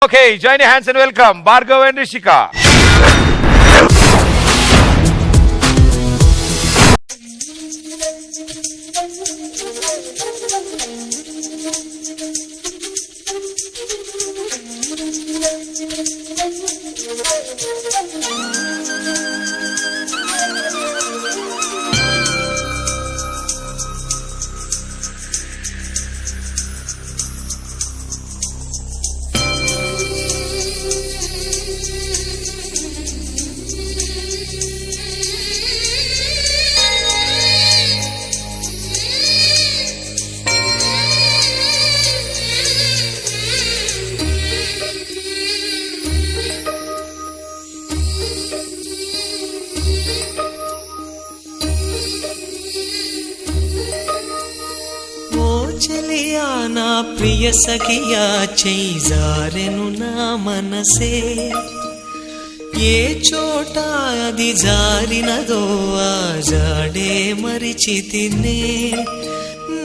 Okay, join your hands and welcome Bhargav and Rishika. చలియా నా ప్రియ సఖియా చేజారెను నా మనసే ఏ చోట అది జారినదో ఆ జాడే మరిచి తినే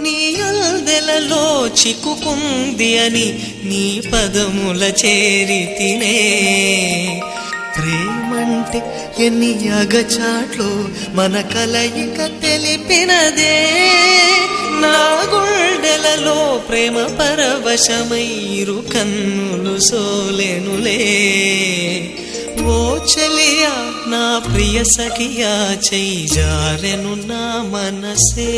నీ అల్దెలలో చిక్కుకుంది అని నీ పదముల చేరి తినే ప్రేమంటే ఎన్ని అగచాట్లు మన కలయిక తెలిపినదే నా ప్రేమ పరవశమైరు కన్నులు సోలెనులే ఓ చలియా నా ప్రియ సఖియా చేయి నా మనసే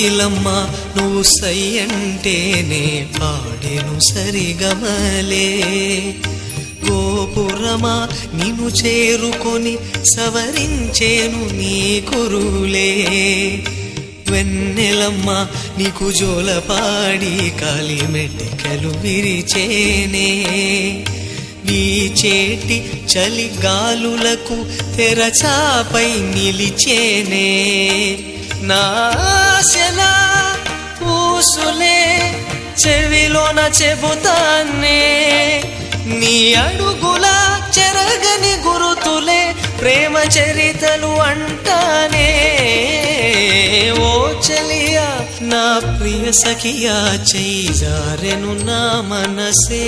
కోకిలమ్మ నువ్వు సై అంటేనే పాడెను సరిగమలే గోపురమా నిను చేరుకొని సవరించేను నీ కురులే వెన్నెలమ్మ నీకు జోలపాడి కాలిమెటికలు విరిచేనే చలి గాలులకు తెరచాపై నిలిచేనే నాశన పూసులే చెవిలోన చెబుతానే నీ అడుగుల చెరగని గురుతులే ప్రేమ చరితలు అంటానే ఓ చలియా నా ప్రియ సఖియా చెయ్యారెను నా మనసే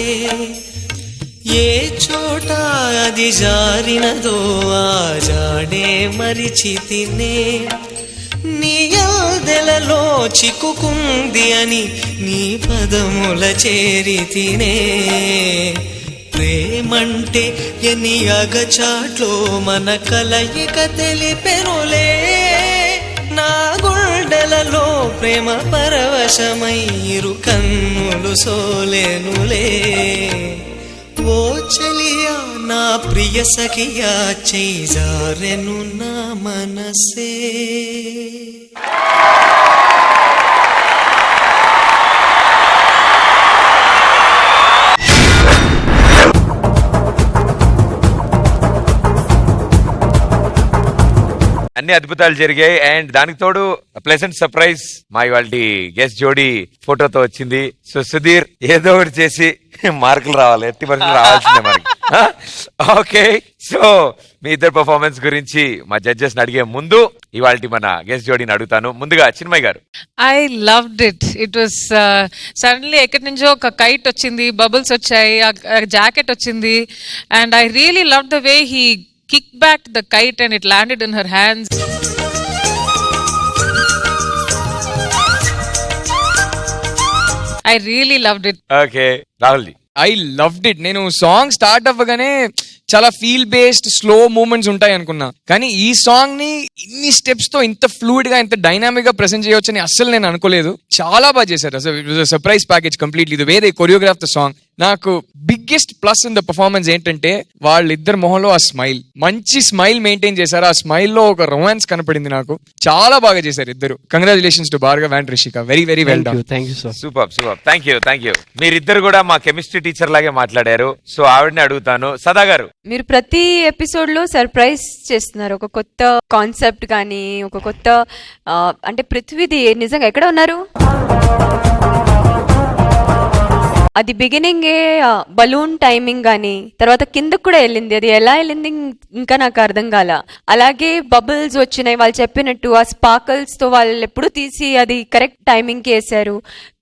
ఏ చోట అది జారినదో ఆ జాడే మరిచి తినే కళ్ళలో చిక్కుకుంది అని నీ పదముల చేరి తినే ప్రేమంటే ఎన్ని అగచాట్లో మన కలయిక తెలిపెనులే నా గుండెలలో ప్రేమ పరవశమై ఇరు కన్నులు సోలేనులే ఓ చలియా నా ప్రియ సఖియా చేజారెను నా మనసే అన్ని అద్భుతాలు జరిగాయి అండ్ దానికి తోడు ప్లెసెంట్ సర్ప్రైజ్ మా ఇవాళ గెస్ట్ జోడి ఫోటోతో వచ్చింది సో సుధీర్ ఏదో ఒకటి చేసి మార్కులు రావాలి ఎట్టి మార్కులు రావాల్సిందే మనకి ఓకే సో మీ ఇద్దరు పర్ఫార్మెన్స్ గురించి మా జడ్జెస్ అడిగే ముందు ఇవాళ మన గెస్ట్ జోడీని అడుగుతాను ముందుగా చిన్మయ్ గారు I loved it it was suddenly ఎక్కడి నుంచో ఒక కైట్ వచ్చింది బబుల్స్ వచ్చాయి జాకెట్ వచ్చింది and I really love the way he kick back the kite and it landed in her hands I really loved it okay Rahul ji I loved it నేను song start అవ్వగానే చాలా feel based slow moments ఉంటాయి అనుకున్నా కానీ ఈ song ని ఇన్ని steps తో ఇంత ఫ్లూయిడ్ గా ఇంత డైనామిక్ గా ప్రెసెంట్ చేయొచ్చని అస్సలు నేను అనుకోలేదు చాలా బాగా చేశారు అసలు సర్ప్రైజ్ ప్యాకేజ్ కంప్లీట్లీ ఇది వేరే కొరియోగ్రాఫ్ ద సాంగ్ నాకు biggest plus in the performance ఏంటంటే వాళ్ళిద్దరి మొహంలో ఆ స్మైల్ మంచి స్మైల్ మెయింటైన్ చేశారు ఆ స్మైల్లో ఒక రొమాన్స్ కనపడింది నాకు చాలా బాగా చేశారు ఇద్దరు congratulations to Bhargav and Rishika very very well done thank you sir super super thank you thank you మీరిద్దరు కూడా మా కెమిస్ట్రీ టీచర్ లాగే మాట్లాడారు సో ఆవిడని అడుగుతాను సదా గారు మీరు ప్రతి ఎపిసోడ్ లో సర్ప్రైజ్ చేస్తున్నారు ఒక కొత్త కాన్సెప్ట్ కానీ ఒక కొత్త అంటే పృథ్వీది నిజంగా ఎక్కడ ఉన్నారు అది బిగినింగే బలూన్ టైమింగ్ కానీ తర్వాత కిందకు కూడా వెళ్ళింది అది ఎలా వెళ్ళింది ఇంకా నాకు అర్థం కాల అలాగే బబుల్స్ వచ్చినాయి వాళ్ళు చెప్పినట్టు ఆ స్పార్కల్స్ తో వాళ్ళు ఎప్పుడు తీసి అది కరెక్ట్ టైమింగ్ కి వేసారు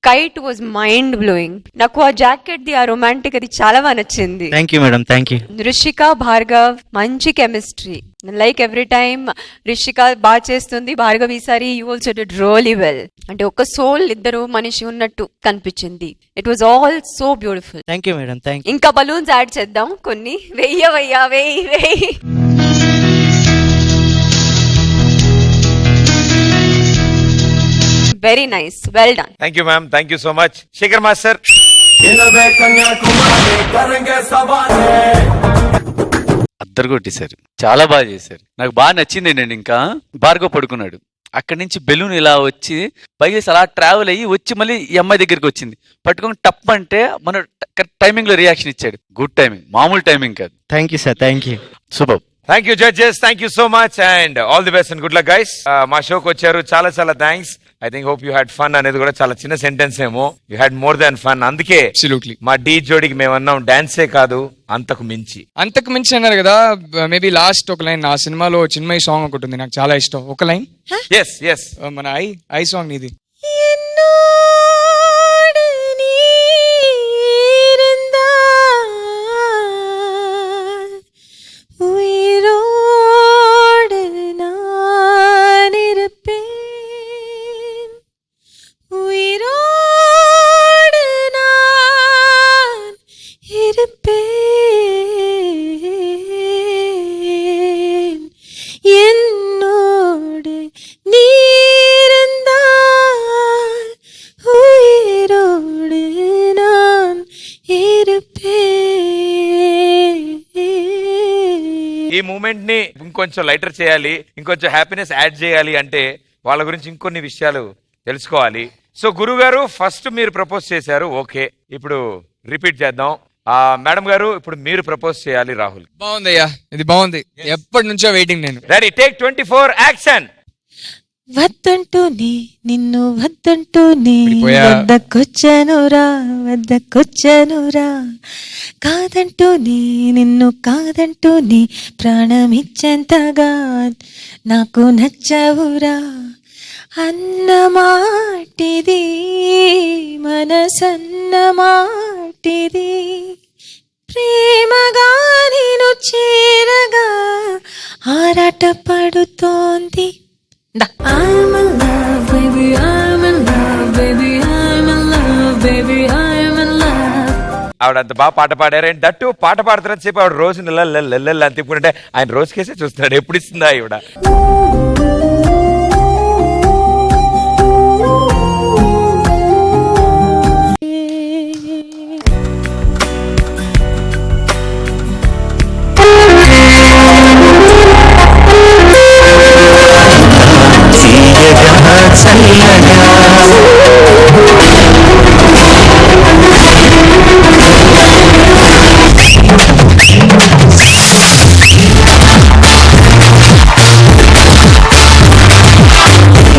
కైట్ వాజ్ మైండ్ బ్లోయింగ్ నాకు ఆ జాకెట్ ది ఆ రొమాంటిక్ అది చాలా బాగా నచ్చింది thank you madam thank you Rishika Bhargav మంచి chemistry like every time Rishika బాగా చేస్తుంది భార్గవ్ ఈసారి you also did really well అంటే ఒక సోల్ ఇద్దరు మనిషి ఉన్నట్టు కనిపించింది it was all so beautiful thank you madam thank ఇంకా బలూన్స్ యాడ్ చేద్దాం కొన్ని వెయ్య వెయ్య వెయ్యి వెయ్యి very nice well done thank you ma'am thank you so much Shekhar master అద్దరు కొట్టేశారు చాలా బాగా చేశారు నాకు బాగా నచ్చింది నేను ఇంకా బార్గో పడుకున్నాడు అక్కడి నుంచి బెలూన్ ఇలా వచ్చి పైకి అలా ట్రావెల్ అయ్యి వచ్చి మళ్ళీ ఈ అమ్మాయి దగ్గరికి వచ్చింది పట్టుకొని టప్ అంటే మన టైమింగ్ లో రియాక్షన్ ఇచ్చాడు గుడ్ టైమింగ్ మామూలు టైమింగ్ కాదు thank you sir thank you Shubham thank you judges thank you so much and all the best and good luck guys మా షోకి వచ్చారు చాలా చాలా thanks I think hope you had fun అనేది కూడా చాలా చిన్న సెంటెన్స్ ఏమో you had more than fun అందుకే మా డీ జోడికి మేము అన్నాం డాన్సే కాదు అంతకు మించి అంతకు మించి అన్నారు కదా మేబీ లాస్ట్ ఒక లైన్ ఆ సినిమాలో చిన్మయ్ సాంగ్ ఒకటి ఉంది నాకు చాలా ఇష్టం ఒక లైన్ ఎస్ ఎస్ మన ఐ ఐ సాంగ్ ఇది మూమెంట్ ని ఇంకొంచెం లైటర్ చేయాలి ఇంకొంచెం హ్యాపీనెస్ యాడ్ చేయాలి అంటే వాళ్ళ గురించి ఇంకొన్ని విషయాలు తెలుసుకోవాలి సో గురుగారు ఫస్ట్ మీరు ప్రపోజ్ చేశారు ఓకే ఇప్పుడు రిపీట్ చేద్దాం ఆ మేడం గారు ఇప్పుడు మీరు ప్రపోజ్ చేయాలి రాహుల్ బాగుంది అయ్యా ఇది బాగుంది ఎప్పటి నుంచో వెయిటింగ్ నేను ready take twenty four action వద్దంటూనే నిన్ను వద్దంటూనే వద్దకొచ్చానురా వద్దకొచ్చానురా కాదంటూనే నిన్ను కాదంటూనే ప్రాణమిచ్చేంతగా నాకు నచ్చావురా అన్నమాటిది మనసన్నమాటిది ప్రేమగా నేను చేరగా ఆరాట పడుతోంది ఆవిడ అంత బాగా పాట పాడారు అండ్ దట్టు పాట పాడతారని చెప్పి ఆవిడ రోజు నెల అని తిప్పుకుంటే ఆయన రోజుకేసే చూస్తున్నాడు ఎప్పుడు ఇస్తుందా ఆవిడ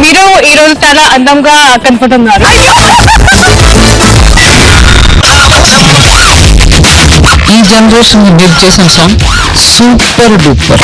మీరు ఈ రోజు చాలా అందంగా కనపడుతున్నారు ఈ జనరేషన్ బిల్డ్ చేసిన సాంగ్ సూపర్ డూపర్